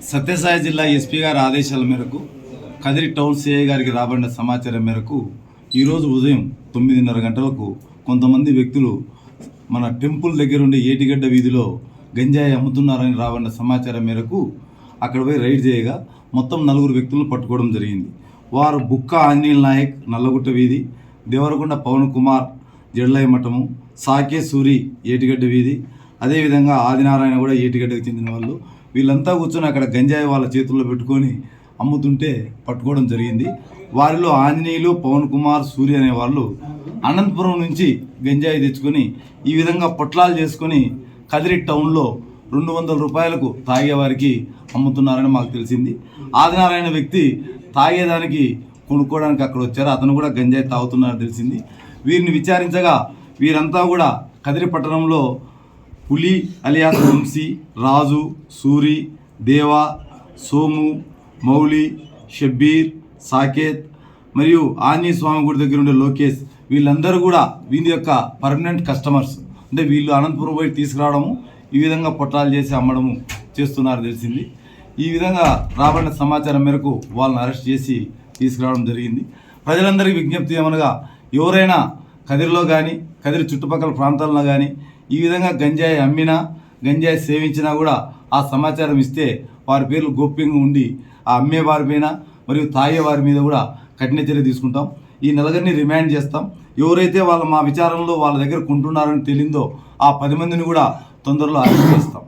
సత్యసాయి జిల్లా ఎస్పీ గారి ఆదేశాల మేరకు కదిరి టౌన్ సిఐ గారికి రాబడిన సమాచారం మేరకు ఈరోజు ఉదయం తొమ్మిదిన్నర గంటలకు కొంతమంది వ్యక్తులు మన టెంపుల్ దగ్గరుండే ఏటిగడ్డ వీధిలో గంజాయి అమ్ముతున్నారని రాబడిన సమాచారం మేరకు అక్కడ పోయి రైడ్ చేయగా మొత్తం నలుగురు వ్యక్తులను పట్టుకోవడం జరిగింది. వారు బుక్క ఆంజనేయుల నాయక్ నల్లగుట్ట వీధి దేవరకొండ పవన్ కుమార్ జడ్లయ్య మఠము సాకే సూరి ఏటిగడ్డ వీధి అదేవిధంగా ఆదినారాయణ కూడా ఏటిగడ్డకు చెందిన వాళ్ళు. వీళ్ళంతా కూర్చొని అక్కడ గంజాయి వాళ్ళ చేతుల్లో పెట్టుకొని అమ్ముతుంటే పట్టుకోవడం జరిగింది. వారిలో ఆంజనేయులు పవన్ కుమార్ సూర్య అనే వాళ్ళు అనంతపురం నుంచి గంజాయి తెచ్చుకొని ఈ విధంగా పొట్లాలు చేసుకొని కదిరి టౌన్లో రెండు వందల రూపాయలకు తాగేవారికి అమ్ముతున్నారని మాకు తెలిసింది. ఆదినారాయణ వ్యక్తి తాగేదానికి కొనుక్కోవడానికి అక్కడ వచ్చారు. అతను కూడా గంజాయి తాగుతున్నారని తెలిసింది. వీరిని విచారించగా వీరంతా కూడా కదిరి పట్టణంలో పులి అలియాస్ వంశీ రాజు సూరి దేవా సోము మౌలి షబ్బీర్ సాకేత్ మరియు ఆంజనేయ స్వామి గుడి దగ్గర ఉండే లోకేష్ వీళ్ళందరూ కూడా వీని యొక్క పర్మనెంట్ కస్టమర్స్ అంటే వీళ్ళు అనంతపురం పోయి తీసుకురావడము ఈ విధంగా పొట్టాలు చేసి అమ్మడము చేస్తున్నారు తెలిసింది. ఈ విధంగా రాబడిన సమాచారం మేరకు వాళ్ళని అరెస్ట్ చేసి తీసుకురావడం జరిగింది. ప్రజలందరికీ విజ్ఞప్తి ఏమనగా ఎవరైనా కదిరిలో కానీ కదిరి చుట్టుపక్కల ప్రాంతాల్లో కానీ ఈ విధంగా గంజాయి అమ్మినా గంజాయి సేవించినా కూడా ఆ సమాచారం ఇస్తే వారి పేర్లు గోప్యంగా ఉండి ఆ అమ్మే వారి పైన మరియు తాగే వారి మీద కూడా కఠిన చర్య తీసుకుంటాం. ఈ నలుగురిని రిమాండ్ చేస్తాం. ఎవరైతే వాళ్ళ మా విచారంలో వాళ్ళ దగ్గర కొంటున్నారని తెలిందో ఆ పది మందిని కూడా తొందరలో అరెస్ట్ చేస్తాం.